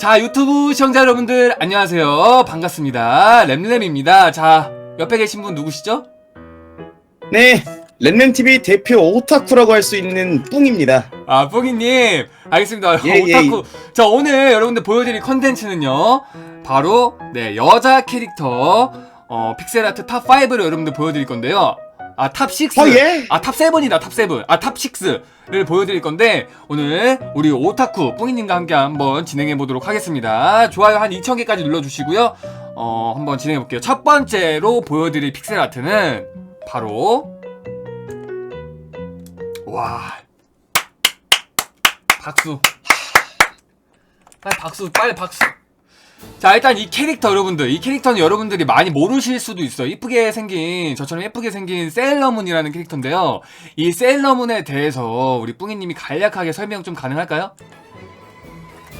자, 유튜브 시청자 여러분들, 안녕하세요. 반갑습니다. 램램입니다. 자, 옆에 계신 분 누구시죠? 네, 랜맨TV 대표 오타쿠라고 할 수 있는 뿡입니다. 아, 뿡이님. 알겠습니다. 예, 예, 오타쿠. 자, 오늘 여러분들 보여드릴 컨텐츠는요. 바로, 네, 여자 캐릭터, 어, 픽셀아트 탑5를 여러분들 보여드릴 건데요. 아, 탑 6. 어, 예? 아, 탑 7이다, 탑 7. 아, 탑 6를 보여드릴 건데, 오늘 우리 오타쿠 뿡이님과 함께 한번 진행해 보도록 하겠습니다. 좋아요 한 2,000개까지 눌러주시고요. 어, 한번 진행해 볼게요. 첫 번째로 보여드릴 픽셀 아트는 바로, 와. 박수. 빨리 박수, 빨리 박수. 자, 일단 이 캐릭터 여러분들, 이 캐릭터는 여러분들이 많이 모르실 수도 있어요. 이쁘게 생긴, 저처럼 예쁘게 생긴 세일러문이라는 캐릭터인데요. 이 세일러문에 대해서 우리 뿡이님이 간략하게 설명 좀 가능할까요?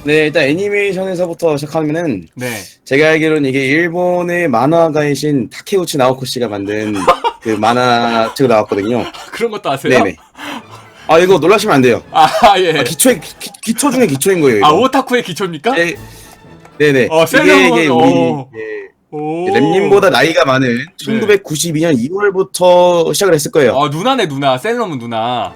네, 일단 애니메이션에서부터 시작하면은 네. 제가 알기로는 이게 일본의 만화가이신 타케우치 나오코 씨가 만든 그 만화 책으로 나왔거든요. 그런 것도 아세요? 네네. 아 이거 놀라시면 안 돼요. 아, 예. 아, 기초의 기, 기초 중에 기초인 거예요. 이거. 아, 오타쿠의 기초입니까? 네, 네네. 어, 셀러문, 이게 오. 우리 예, 오. 랩님보다 나이가 많은 1992년 2월부터 시작을 했을 거예요. 아, 누나네, 누나. 세일러문 누나.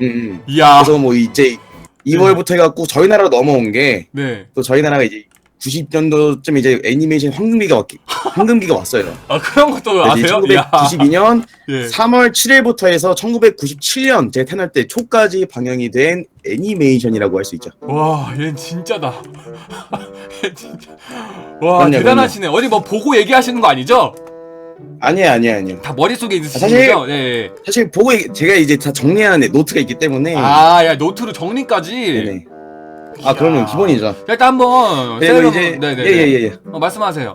음, 음. 이야. 그래서 뭐 이제 2월부터 해갖고 저희 나라로 넘어온 게 네. 또 저희 나라가 이제 90년도쯤 이제 애니메이션 황금기가 왔, 황금기가 왔어요. 아, 그런 것도 아세요? 이야. 1992년 예. 3월 7일부터 해서 1997년 제 태어날 때 초까지 방영이 된 애니메이션이라고 할 수 있죠. 와, 얘 진짜다. 얘 진짜. 와, 그럼요, 대단하시네. 어디 뭐 보고 얘기하시는 거 아니죠? 아니에요, 아니에요, 아니에요. 다 머릿속에 있으신 사실- 거죠? 예, 예. 사실 보고 얘기- 제가 이제 다 정리한 노트가 있기 때문에 아, 야, 노트로 정리까지. 네네. 아 그러면 기본이죠. 자, 일단 한번 그리고 세일러문- 이제 네 네네. 예예예. 예, 예. 어, 말씀하세요.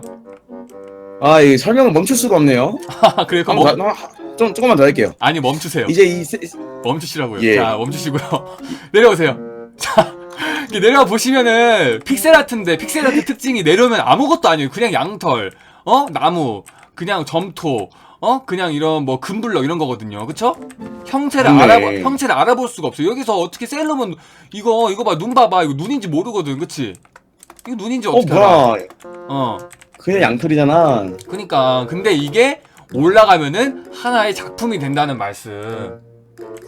아, 이 설명을 멈출 수가 없네요. 아, 그래요? 그럼 한번 멈, 더- 하- 좀 조금만 더 할게요. 아니, 멈추세요. 이제 이 세- 멈추시라고요. 예. 자, 멈추시고요. 내려오세요. 자, 내려와 보시면은 픽셀 아트인데 픽셀 아트 특징이 내려오면 아무것도 아니에요. 그냥 양털, 어? 나무, 그냥 점토, 어? 그냥 이런 뭐 금블럭 이런 거거든요. 그쵸? 형체를 네. 알아보, 형체를 알아볼 수가 없어요. 여기서 어떻게 세일러문 이거 이거 봐 눈 봐봐 이거 눈인지 모르거든, 그치? 이거 눈인지 어 어떻게 알아? 뭐야? 어. 그냥 양털이잖아. 그니까 근데 이게 올라가면은 하나의 작품이 된다는 말씀.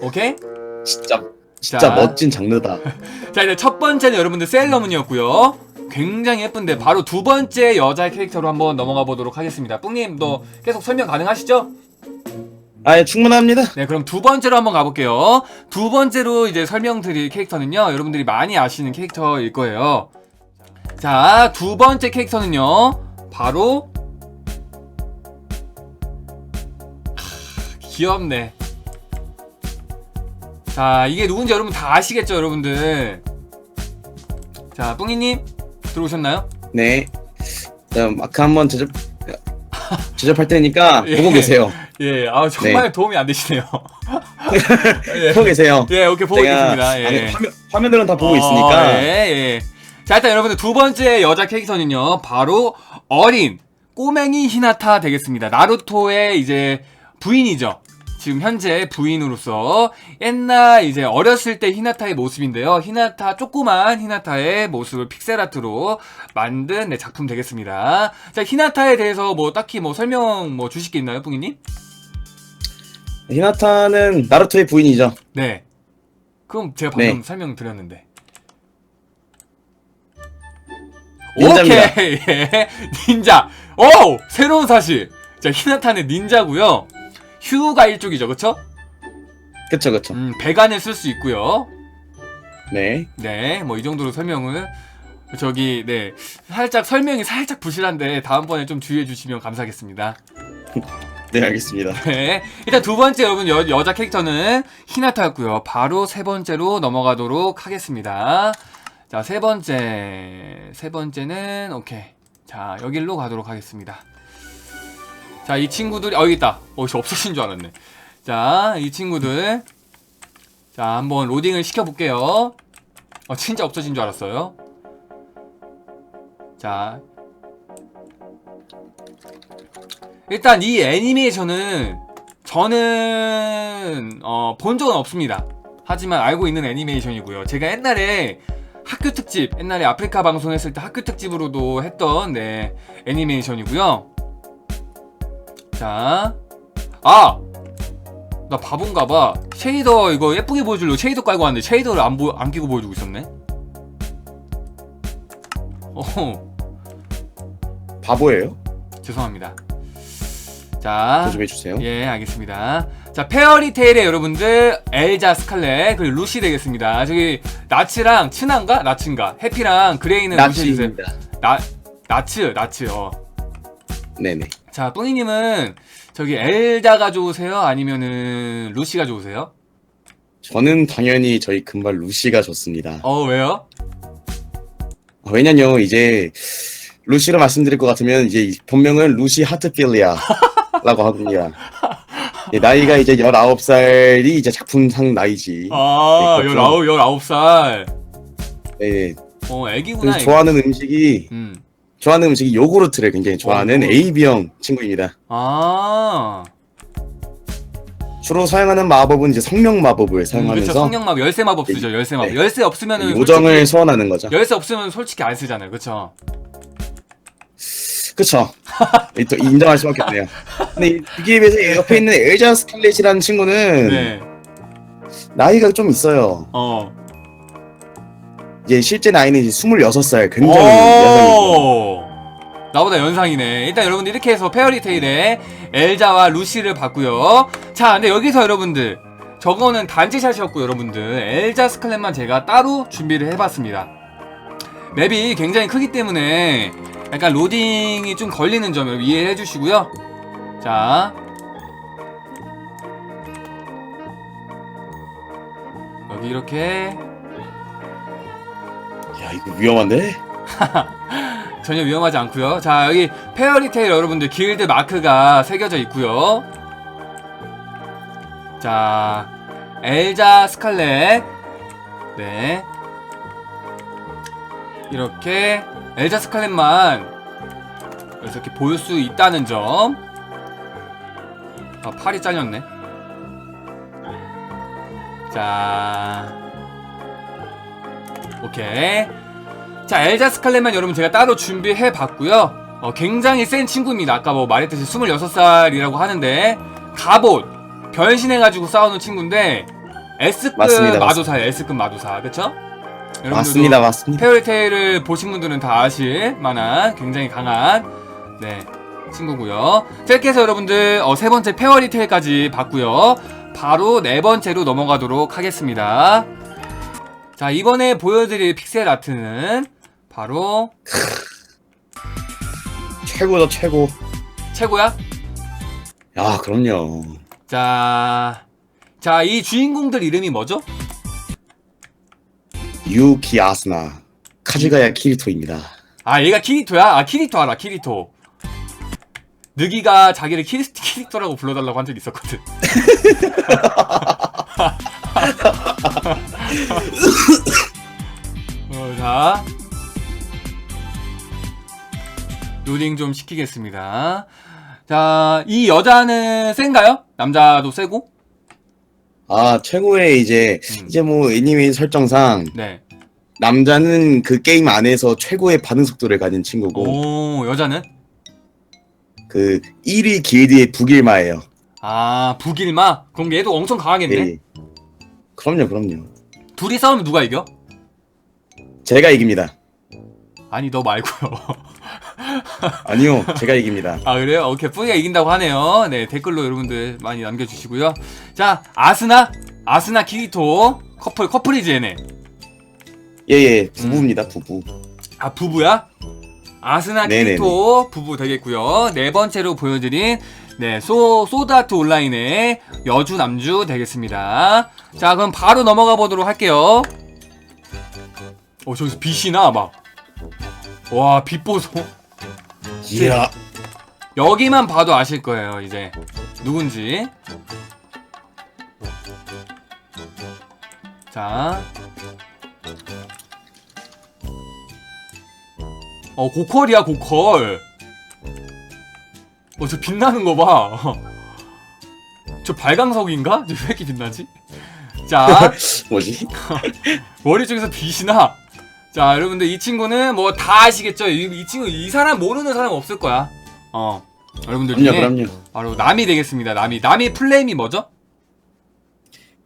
오케이? 진짜 진짜 자. 멋진 장르다. 자 이제 첫 번째는 여러분들 셀러문이었고요. 굉장히 예쁜데 바로 두 번째 여자 캐릭터로 한번 넘어가 보도록 하겠습니다. 뿡님 너 계속 설명 가능하시죠? 아, 예, 충분합니다. 네 그럼 두 번째로 한번 가볼게요. 두 번째로 이제 설명드릴 캐릭터는요. 여러분들이 많이 아시는 캐릭터일 거예요. 자 두 번째 캐릭터는요. 바로 크, 귀엽네. 자 이게 누군지 여러분 다 아시겠죠 여러분들. 자 뿡이님 들어오셨나요? 네. 자, 마크 한번 제접 제접할 테니까 예. 보고 계세요. 예, 아 정말 도움이 안 되시네요. 예, 보고 계세요. 예, 오케이 보고 제가 있습니다. 예. 아니, 화면, 화면들은 다 보고 어, 있으니까. 예, 예. 자, 일단 여러분들 두 번째 여자 캐릭터는요, 바로 어린 꼬맹이 히나타 되겠습니다. 나루토의 이제 부인이죠. 지금 현재 부인으로서 옛날 이제 어렸을 때 히나타의 모습인데요. 히나타 조그만 히나타의 모습을 픽셀아트로 만든 네, 작품 되겠습니다. 자, 히나타에 대해서 뭐 딱히 뭐 설명 뭐 주실 게 있나요, 뿡이님? 히나타는 나루토의 부인이죠. 네. 그럼 제가 방금 네. 설명 드렸는데. 닌자입니다. 오케이. 예. 닌자. 오! 새로운 사실. 자, 히나타는 닌자고요. 휴가 일족이죠. 그쵸? 그쵸, 그쵸. 음, 배관을 쓸 수 있고요. 네. 네. 뭐 이 정도로 설명을 저기 네. 살짝 설명이 살짝 부실한데 다음번에 좀 주의해 주시면 감사하겠습니다. 네, 알겠습니다. 네. 일단 두 번째 여러분 여, 여자 캐릭터는 히나타였고요. 바로 세 번째로 넘어가도록 하겠습니다. 자, 세 번째. 세 번째는 오케이. 자, 여길로 가도록 하겠습니다. 자, 이 친구들이 어 여기 있다. 어, 씨 없어진 줄 알았네. 자, 이 친구들. 자, 한번 로딩을 시켜 볼게요. 어, 진짜 없어진 줄 알았어요. 자, 일단 이 애니메이션은 저는 어, 본 적은 없습니다. 하지만 알고 있는 애니메이션이고요. 제가 옛날에 학교 특집 옛날에 아프리카 방송 했을 때 학교 특집으로도 했던 네 애니메이션이고요. 자, 아, 나 바본가 봐. 쉐이더 이거 예쁘게 보여주려고 쉐이더 깔고 왔는데 쉐이더를 안, 보, 안 끼고 보여주고 있었네. 어, 바보예요? 죄송합니다. 자, 좀 해주세요. 예, 알겠습니다. 자, 페어리테일의 여러분들 엘자 스칼렛 그리고 루시 되겠습니다. 저기 나츠랑 츠난가 나츠인가 해피랑 그레이는 루시. 나치입니다. 나 나츠 나츠 어. 네네. 자, 뿡이님은 저기 엘자가 좋으세요? 아니면은 루시가 좋으세요? 저는 당연히 저희 금발 루시가 좋습니다. 어, 왜요? 아, 왜냐면 이제 루시로 말씀드릴 것 같으면 이제 이 본명은 루시 하트필리아라고 합니다. 예, 나이가 이제 19살이 이제 작품상 나이지. 아, 네, 열아홉 열아홉 살. 예, 어, 애기구나. 그래서 애기. 좋아하는 음식이 음. 좋아하는 음식이 요구르트를 굉장히 좋아하는 어. AB형 친구입니다. 아. 주로 사용하는 마법은 이제 성령 마법을 음, 그렇죠. 사용하면서 성령 마법, 열쇠 마법 쓰죠. 열쇠 마법. 네. 열쇠 없으면은 요정을 솔직히- 소환하는 거죠. 열쇠 없으면 솔직히 안 쓰잖아요. 그렇죠? 그쵸. 이- 또 인정할 수밖에 없네요. 근데 이- 이게 비해서 옆에 있는 엘자 스칼렛이라는 친구는 네. 나이가 좀 있어요. 어. 이제 실제 나이는 이제 26살, 굉장히 여성이고. 오! 나보다 연상이네. 일단 여러분들 이렇게 해서 페어리테일의 엘자와 루시를 봤고요. 자, 근데 여기서 여러분들 저거는 단체샷이었고 여러분들 엘자 스칼렛만 제가 따로 준비를 해봤습니다. 맵이 굉장히 크기 때문에 약간 로딩이 좀 걸리는 점 여러분 이해해 주시고요. 자. 여기 이렇게 야, 이거 위험한데? 전혀 위험하지 않고요. 자 여기 페어리테일 여러분들 길드 마크가 새겨져 있고요. 자 엘자 스칼렛 네 이렇게 엘자 스칼렛만 이렇게 보일 수 있다는 점. 아 팔이 잘렸네. 자 오케이. 자, 엘자 스 칼렛만 여러분 제가 따로 준비해 봤고요. 어, 굉장히 센 친구입니다. 아까 뭐 말했듯이 26살이라고 하는데 갑옷 변신해 가지고 싸우는 친구인데 S급 맞습니다, 마도사예요. S급 마도사. 그렇죠? 맞습니다, 맞습니다. 페어리테일을 보신 분들은 다 아실 만한 굉장히 강한 네 친구고요. 자, 이렇게 해서 여러분들 어, 세 번째 페어리테일까지 봤고요. 바로 네 번째로 넘어가도록 하겠습니다. 자 이번에 보여드릴 픽셀 아트는 바로 최고다, 최고. 최고야. 야, 그럼요. 자, 자 이 주인공들 이름이 뭐죠? 유키 아스나. 카즈가야 키리토입니다. 아 얘가 키리토야. 아 키리토 알아 키리토. 느기가 자기를 키리, 키리토라고 불러달라고 한 적이 있었거든. 어, 자. 로딩 좀 시키겠습니다. 자, 이 여자는 센가요? 남자도 세고? 아, 최고의 이제, 음. 이제 뭐 애니메이 설정상 네. 남자는 그 게임 안에서 최고의 반응 속도를 가진 친구고 오, 여자는? 그 1위 길드의 북일마예요. 아, 북일마? 그럼 얘도 엄청 강하겠네? 예. 그럼요, 그럼요. 둘이 싸우면 누가 이겨? 제가 이깁니다. 아니, 너 말고요. 아니요, 제가 이깁니다. 아, 그래요? 오케이. 뿌리가 이긴다고 하네요. 네, 댓글로 여러분들 많이 남겨주시고요. 자, 아스나? 아스나 키리토. 커플, 커플이지, 얘네. 예, 예, 부부입니다, 부부. 아, 부부야? 아스나 네네네. 키리토 부부 되겠고요. 네 번째로 보여드린 네, 소, 소드아트 온라인의 여주 남주 되겠습니다. 자, 그럼 바로 넘어가 보도록 할게요. 어, 저기서 빛이 나, 막. 와, 빛 보소. 이야, 여기만 봐도 아실 거예요, 이제. 누군지. 자. 어, 고퀄이야, 고퀄. 어, 저 빛나는 거 봐. 저 발광석인가? 저 왜 이렇게 빛나지? 자, 뭐지? 머리 쪽에서 빛이 나. 자, 여러분들 이 친구는 뭐 다 아시겠죠? 이, 이 친구 이 사람 모르는 사람 없을 거야. 어. 여러분들 그럼요, 중에 그럼요. 바로 남이 되겠습니다. 남이. 남이 풀네임이 뭐죠?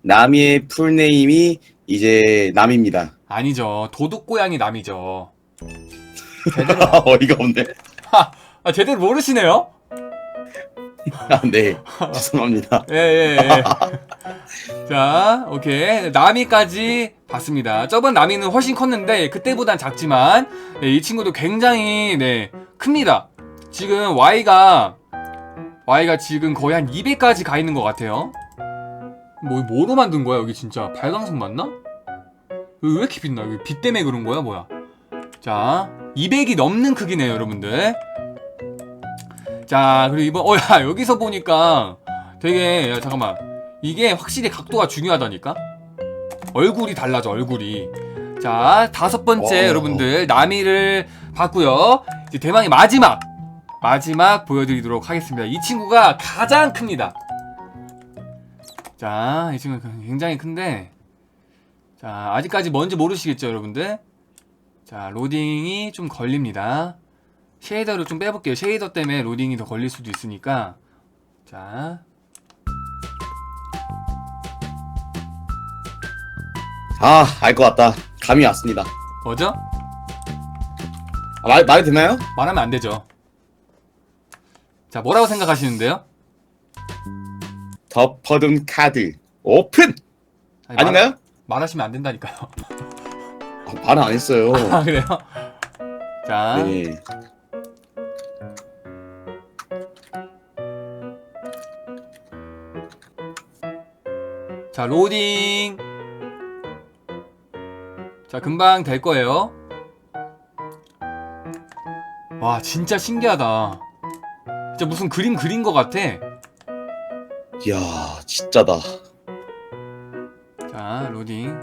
남이의 풀네임이 이제 남입니다. 아니죠. 도둑 고양이 남이죠. 어이가 없네. 아, 제대로 모르시네요? 아, 네. 죄송합니다. 예, 예, 예. 자, 오케이. 나미까지 봤습니다. 저번 나미는 훨씬 컸는데, 그때보단 작지만, 네, 이 친구도 굉장히, 네, 큽니다. 지금 Y가, Y가 지금 거의 한 200까지 가 있는 것 같아요. 뭐, 뭐로 만든 거야, 여기 진짜? 발광석 맞나? 왜 이렇게 빛나? 여기 빛 때문에 그런 거야, 뭐야? 자, 200이 넘는 크기네요, 여러분들. 자, 그리고 이번, 어, 야, 여기서 보니까 되게, 야, 잠깐만. 이게 확실히 각도가 중요하다니까? 얼굴이 달라져, 얼굴이. 자, 다섯 번째, 어. 여러분들, 나미를 봤고요 이제 대망의 마지막! 마지막 보여드리도록 하겠습니다. 이 친구가 가장 큽니다. 자, 이 친구가 굉장히 큰데, 자, 아직까지 뭔지 모르시겠죠, 여러분들? 자, 로딩이 좀 걸립니다. 쉐이더를 좀 빼볼게요. 쉐이더 때문에 로딩이 더 걸릴 수도 있으니까. 자, 아, 알 것 같다. 감이 왔습니다. 뭐죠? 아, 말, 말이 되나요? 말하면 안 되죠. 자, 뭐라고 생각하시는데요? 덮어둔 카드. 오픈! 아니, 아닌가요? 말, 말하시면 안 된다니까요. 아, 말은 안 했어요. 아, 그래요? 자, 네. 자, 로딩. 자, 금방 될 거예요. 와, 진짜 신기하다. 진짜 무슨 그림 그린 것 같아. 이야, 진짜다. 자, 로딩.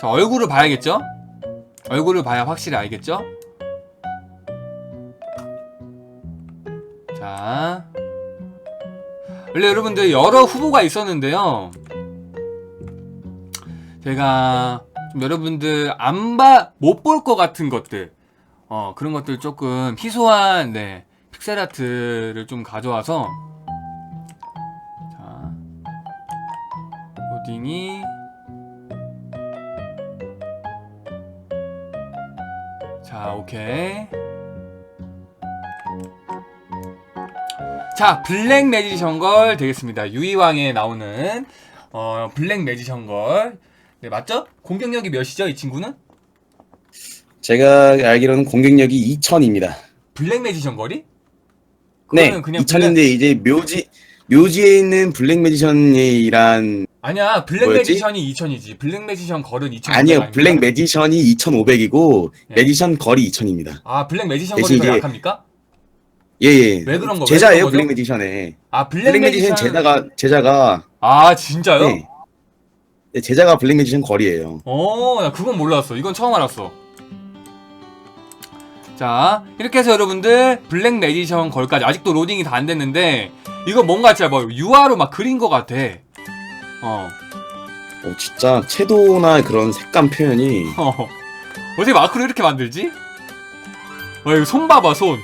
자, 얼굴을 봐야겠죠? 얼굴을 봐야 확실히 알겠죠? 원래 여러분들 여러 후보가 있었는데요. 제가 좀 여러분들 안 봐, 못 볼 것 같은 것들. 어, 그런 것들 조금 희소한, 네, 픽셀 아트를 좀 가져와서. 자. 로딩이 자 오케이 자 블랙 매지션 걸 되겠습니다 유이왕에 나오는 어 블랙 매지션 걸 네 맞죠? 공격력이 몇이죠 이 친구는? 제가 알기로는 공격력이 2000입니다. 블랙 매지션 걸이? 네, 그거는 그냥 2000인데 이제 묘지, 묘지에 있는 블랙 매지션이란, 아니야 블랙 뭐였지? 매지션이 2000이지 블랙 매지션 걸은 2000 아니요, 블랙 매지션이 2500이고, 네. 매지션 걸이 2000입니다. 아 블랙 매지션 대신 걸이 더 이제- 약합니까? 예, 예. 왜 그런 거, 왜 제자예요, 그런 거죠? 블랙 매지션에. 아 블랙, 블랙 매지션 제자가, 제자가, 아 진짜요? 네. 네, 제자가 블랙 매지션 걸이에요. 어, 나 그건 몰랐어. 이건 처음 알았어. 자, 이렇게 해서 여러분들 블랙 매지션 걸까지 아직도 로딩이 다 안 됐는데 이거 뭔가 진짜 뭐 유화로 막 그린 것 같아. 어, 어, 진짜, 채도나 그런 색감 표현이, 어. 어떻게 마크로 이렇게 만들지? 어, 이거 손 봐봐, 손.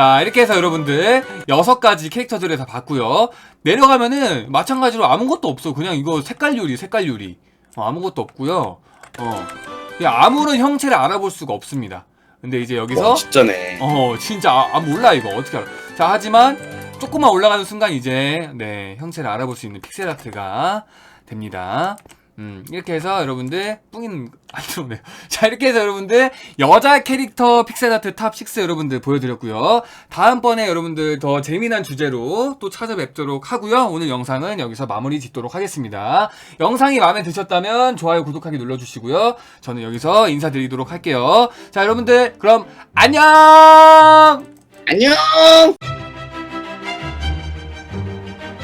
자, 이렇게 해서 여러분들 여섯 가지 캐릭터들을 다 봤고요. 내려가면은 마찬가지로 아무것도 없어. 그냥 이거 색깔 요리, 색깔 요리. 어, 아무것도 없고요. 어, 아무런 형체를 알아볼 수가 없습니다. 근데 이제 여기서 와, 진짜네. 어 진짜 아, 아, 몰라 이거 어떻게 알아 자 하지만 조금만 올라가는 순간 이제 네 형체를 알아볼 수 있는 픽셀 아트가 됩니다 음 이렇게 해서 여러분들 뿡이는 안 들어오네요. 자 이렇게 해서 여러분들 여자 캐릭터 픽셀 아트 탑6 여러분들 보여드렸고요. 다음번에 여러분들 더 재미난 주제로 또 찾아뵙도록 하고요. 오늘 영상은 여기서 마무리 짓도록 하겠습니다. 영상이 마음에 드셨다면 좋아요 구독하기 눌러주시고요. 저는 여기서 인사드리도록 할게요. 자 여러분들 그럼 안녕! 안녕!